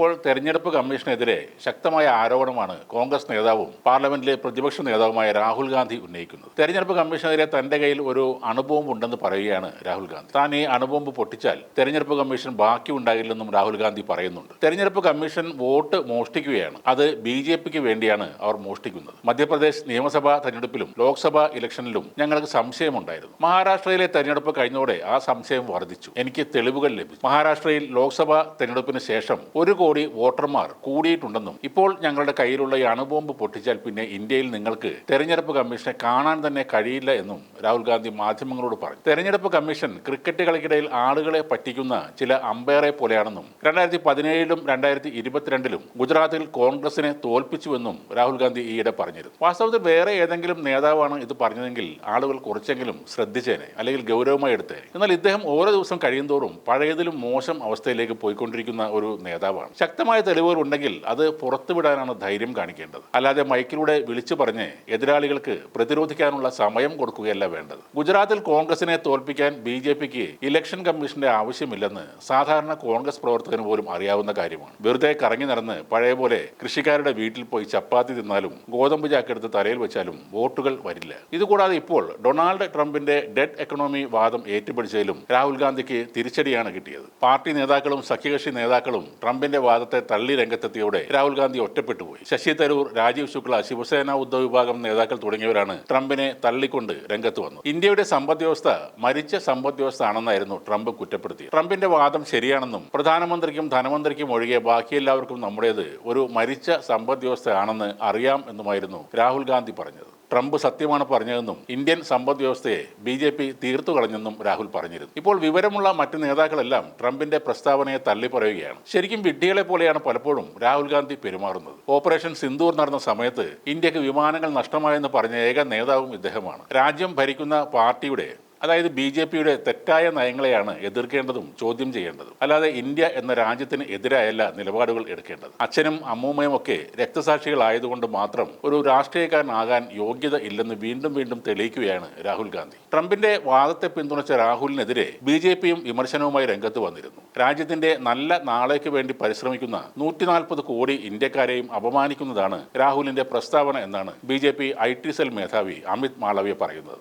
ഇപ്പോൾ തെരഞ്ഞെടുപ്പ് കമ്മീഷനെതിരെ ശക്തമായ ആരോപണമാണ് കോൺഗ്രസ് നേതാവും പാർലമെന്റിലെ പ്രതിപക്ഷ നേതാവുമായ രാഹുൽ ഗാന്ധി ഉന്നയിക്കുന്നത്. തെരഞ്ഞെടുപ്പ് കമ്മീഷനെതിരെ തന്റെ കയ്യിൽ ഒരു അണുബോംബ് ഉണ്ടെന്ന് പറയുകയാണ് രാഹുൽ ഗാന്ധി. താൻ ഈ അണുബോംബ് പൊട്ടിച്ചാൽ തെരഞ്ഞെടുപ്പ് കമ്മീഷൻ ബാക്കി ഉണ്ടാകില്ലെന്നും രാഹുൽ ഗാന്ധി പറയുന്നുണ്ട്. തെരഞ്ഞെടുപ്പ് കമ്മീഷൻ വോട്ട് മോഷ്ടിക്കുകയാണ്. അത് ബി ജെ പിക്ക് വേണ്ടിയാണ് അവർ മോഷ്ടിക്കുന്നത്. മധ്യപ്രദേശ് നിയമസഭാ തെരഞ്ഞെടുപ്പിലും ലോക്സഭാ ഇലക്ഷനിലും ഞങ്ങൾക്ക് സംശയമുണ്ടായിരുന്നു. മഹാരാഷ്ട്രയിലെ തെരഞ്ഞെടുപ്പ് കഴിഞ്ഞതോടെ ആ സംശയം വർദ്ധിച്ചു. എനിക്ക് തെളിവുകൾ ലഭിച്ചു. മഹാരാഷ്ട്രയിൽ ലോക്സഭാ തെരഞ്ഞെടുപ്പിന് ശേഷം ഒരു വോട്ടർമാർ കൂടിയിട്ടുണ്ടെന്നും ഇപ്പോൾ ഞങ്ങളുടെ കയ്യിലുള്ള ഈ അണുബോംബ് പൊട്ടിച്ചാൽ പിന്നെ ഇന്ത്യയിൽ നിങ്ങൾക്ക് തെരഞ്ഞെടുപ്പ് കമ്മീഷനെ കാണാൻ തന്നെ കഴിയില്ല എന്നും രാഹുൽ ഗാന്ധി മാധ്യമങ്ങളോട് പറഞ്ഞു. തെരഞ്ഞെടുപ്പ് കമ്മീഷൻ ക്രിക്കറ്റ് കളിക്കിടയിൽ ആളുകളെ പറ്റിക്കുന്ന ചില അമ്പയറെ പോലെയാണെന്നും രണ്ടായിരത്തി പതിനേഴിലും രണ്ടായിരത്തി ഇരുപത്തിരണ്ടിലും ഗുജറാത്തിൽ കോൺഗ്രസിനെ തോൽപ്പിച്ചുവെന്നും രാഹുൽ ഗാന്ധി ഈയിടെ പറഞ്ഞിരുന്നു. വാസ്തവത്തിൽ വേറെ ഏതെങ്കിലും നേതാവാണ് ഇത് പറഞ്ഞതെങ്കിൽ ആളുകൾ കുറച്ചെങ്കിലും ശ്രദ്ധിച്ചേനെ അല്ലെങ്കിൽ ഗൗരവമായി എടുത്തേനെ. എന്നാൽ ഇദ്ദേഹം ഓരോ ദിവസം കഴിയുന്തോറും പഴയതിലും മോശം അവസ്ഥയിലേക്ക് പോയിക്കൊണ്ടിരിക്കുന്ന ഒരു നേതാവാണ്. ശക്തമായ തെളിവുകൾ ഉണ്ടെങ്കിൽ അത് പുറത്തുവിടാനാണ് ധൈര്യം കാണിക്കേണ്ടത്. അല്ലാതെ മൈക്കിലൂടെ വിളിച്ചു പറഞ്ഞ് എതിരാളികൾക്ക് പ്രതിരോധിക്കാനുള്ള സമയം കൊടുക്കുകയല്ല വേണ്ടത്. ഗുജറാത്തിൽ കോൺഗ്രസിനെ തോൽപ്പിക്കാൻ ബി ജെ പിക്ക് ഇലക്ഷൻ കമ്മീഷന്റെ ആവശ്യമില്ലെന്ന് സാധാരണ കോൺഗ്രസ് പ്രവർത്തകന് പോലും അറിയാവുന്ന കാര്യമാണ്. വെറുതെ കറങ്ങി നടന്ന് പഴയ പോലെ കൃഷിക്കാരുടെ വീട്ടിൽ പോയി ചപ്പാത്തി തിന്നാലും ഗോതമ്പ് ചാക്കെടുത്ത് തലയിൽ വെച്ചാലും വോട്ടുകൾ വരില്ല. ഇതുകൂടാതെ ഇപ്പോൾ ഡൊണാൾഡ് ട്രംപിന്റെ ഡെഡ് എക്കണോമി വാദം ഏറ്റുപിടിച്ചതിലും രാഹുൽ ഗാന്ധിക്ക് തിരിച്ചടിയാണ് കിട്ടിയത്. പാർട്ടി നേതാക്കളും സഖ്യകക്ഷി നേതാക്കളും ട്രംപിന്റെ വാദത്തെ തള്ളി രംഗത്തെത്തിയോടെ രാഹുൽ ഗാന്ധി ഒറ്റപ്പെട്ടു പോയി ശശി തരൂർ രാജീവ് ശുക്ല ശിവസേന ഉദ്ധവ് വിഭാഗം നേതാക്കൾ തുടങ്ങിയവരാണ് ട്രംപിനെ തള്ളിക്കൊണ്ട് രംഗത്ത് വന്നു ഇന്ത്യയുടെ സമ്പദ് വ്യവസ്ഥ മരിച്ച സമ്പദ് വ്യവസ്ഥ ആണെന്നായിരുന്നു ട്രംപ് കുറ്റപ്പെടുത്തിയത്. ട്രംപിന്റെ വാദം ശരിയാണെന്നും പ്രധാനമന്ത്രിക്കും ധനമന്ത്രിക്കും ഒഴികെ ബാക്കിയെല്ലാവർക്കും നമ്മുടേത് ഒരു മരിച്ച സമ്പദ് വ്യവസ്ഥയാണെന്ന് അറിയാം എന്നുമായിരുന്നു രാഹുൽ ഗാന്ധി പറഞ്ഞത്. ട്രംപ് സത്യമാണ് പറഞ്ഞതെന്നും ഇന്ത്യൻ സമ്പദ് വ്യവസ്ഥയെ ബി ജെ പി തീർത്തു കളഞ്ഞെന്നും രാഹുൽ പറഞ്ഞിരുന്നു. ഇപ്പോൾ വിവരമുള്ള മറ്റ് നേതാക്കളെല്ലാം ട്രംപിന്റെ പ്രസ്താവനയെ തള്ളിപ്പറയുകയാണ്. ശരിക്കും വിഡ്ഢികളെ പോലെയാണ് പലപ്പോഴും രാഹുൽ ഗാന്ധി പെരുമാറുന്നത്. ഓപ്പറേഷൻ സിന്ദൂർ നടന്ന സമയത്ത് ഇന്ത്യയ്ക്ക് വിമാനങ്ങൾ നഷ്ടമായെന്ന് പറഞ്ഞ ഏക നേതാവും ഇദ്ദേഹമാണ്. രാജ്യം ഭരിക്കുന്ന പാർട്ടിയുടെ അതായത് ബി ജെ പിയുടെ തെറ്റായ നയങ്ങളെയാണ് എതിർക്കേണ്ടതും ചോദ്യം ചെയ്യേണ്ടതും. അല്ലാതെ ഇന്ത്യ എന്ന രാജ്യത്തിന് എതിരായല്ല നിലപാടുകൾ എടുക്കേണ്ടത്. അച്ഛനും അമ്മൂമ്മയും ഒക്കെ രക്തസാക്ഷികളായതുകൊണ്ട് മാത്രം ഒരു രാഷ്ട്രീയക്കാരനാകാൻ യോഗ്യത ഇല്ലെന്ന് വീണ്ടും വീണ്ടും തെളിയിക്കുകയാണ് രാഹുൽ ഗാന്ധി. ട്രംപിന്റെ വാദത്തെ പിന്തുണച്ച രാഹുലിനെതിരെ ബി ജെ പിയും വിമർശനവുമായി രംഗത്ത് വന്നിരുന്നു. രാജ്യത്തിന്റെ നല്ല നാളേക്ക് വേണ്ടി പരിശ്രമിക്കുന്ന നൂറ്റി നാൽപ്പത് കോടി ഇന്ത്യക്കാരെയും അപമാനിക്കുന്നതാണ് രാഹുലിന്റെ പ്രസ്താവന എന്നാണ് B J P I T cell മേധാവി അമിത് മാളവ്യ പറയുന്നത്.